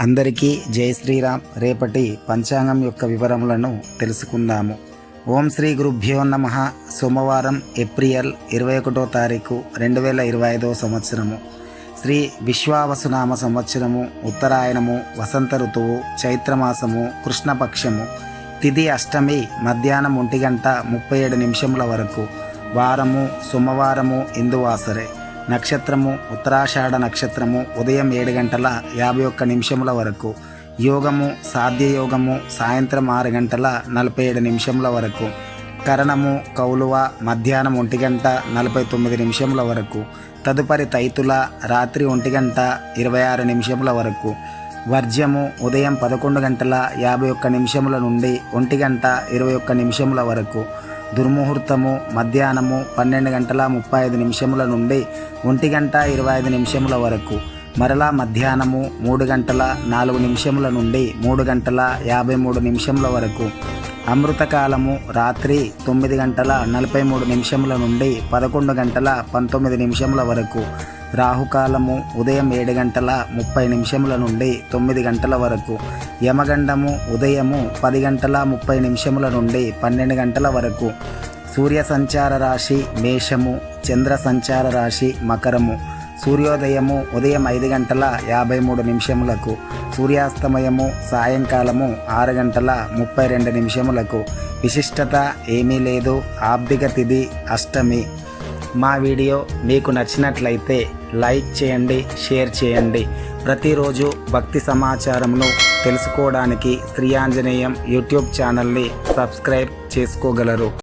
అందరికీ జై శ్రీరామ్. రేపటి పంచాంగం యొక్క వివరములను తెలుసుకుందాము. ఓం శ్రీ గురుభ్యో నమ. సోమవారం ఏప్రిల్ ఇరవై ఒకటో తారీఖు రెండు వేల ఇరవై ఐదో సంవత్సరము. శ్రీ విశ్వావసునామ సంవత్సరము ఉత్తరాయణము వసంత ఋతువు చైత్రమాసము కృష్ణపక్షము తిథి అష్టమి మధ్యాహ్నం ఒంటి గంట ముప్పై ఏడు నిమిషముల వరకు. వారము సోమవారము ఇందువాసరే. నక్షత్రము ఉత్తరాషాఢ నక్షత్రము ఉదయం ఏడు గంటల యాభై ఒక్క నిమిషముల వరకు యోగము సాధ్యయోగము సాయంత్రం ఆరు గంటల నలభై ఏడు నిమిషముల వరకు కరణము కౌలువ మధ్యాహ్నం ఒంటి గంట నలభై తొమ్మిది నిమిషముల వరకు తదుపరి తైతుల రాత్రి ఒంటి గంట ఇరవై ఆరు నిమిషముల వరకు వర్జ్యము ఉదయం పదకొండు గంటల యాభై ఒక్క నిమిషముల నుండి ఒంటి గంట ఇరవై ఒక్క నిమిషముల వరకు దుర్ముహూర్తము మధ్యాహ్నము పన్నెండు గంటల ముప్పై ఐదు నిమిషముల నుండి ఒంటి గంట ఇరవై ఐదు నిమిషముల వరకు మరలా మధ్యాహ్నము మూడు గంటల నాలుగు నిమిషముల నుండి మూడు గంటల యాభై మూడు నిమిషముల వరకు అమృతకాలము రాత్రి తొమ్మిది గంటల నలభై మూడు నిమిషముల నుండి పదకొండు గంటల పంతొమ్మిది నిమిషముల వరకు రాహుకాలము ఉదయం ఏడు గంటల ముప్పై నిమిషముల నుండి తొమ్మిది గంటల వరకు యమగండము ఉదయము పది గంటల ముప్పై నిమిషముల నుండి పన్నెండు గంటల వరకు సూర్య సంచార రాశి మేషము చంద్ర సంచార రాశి మకరము సూర్యోదయము ఉదయం ఐదు గంటల యాభై మూడు నిమిషములకు సూర్యాస్తమయము సాయంకాలము ఆరు గంటల ముప్పై రెండు నిమిషములకు విశిష్టత ఏమీ లేదు ఆబ్దిక తిథి అష్టమి. మా వీడియో మీకు నచ్చినట్లయితే లైక్ చేయండి షేర్ చేయండి. ప్రతిరోజు భక్తి సమాచారమును తెలుసుకోవడానికి శ్రీ ఆంజనేయం యూట్యూబ్ ఛానల్ని సబ్స్క్రైబ్ చేసుకోగలరు.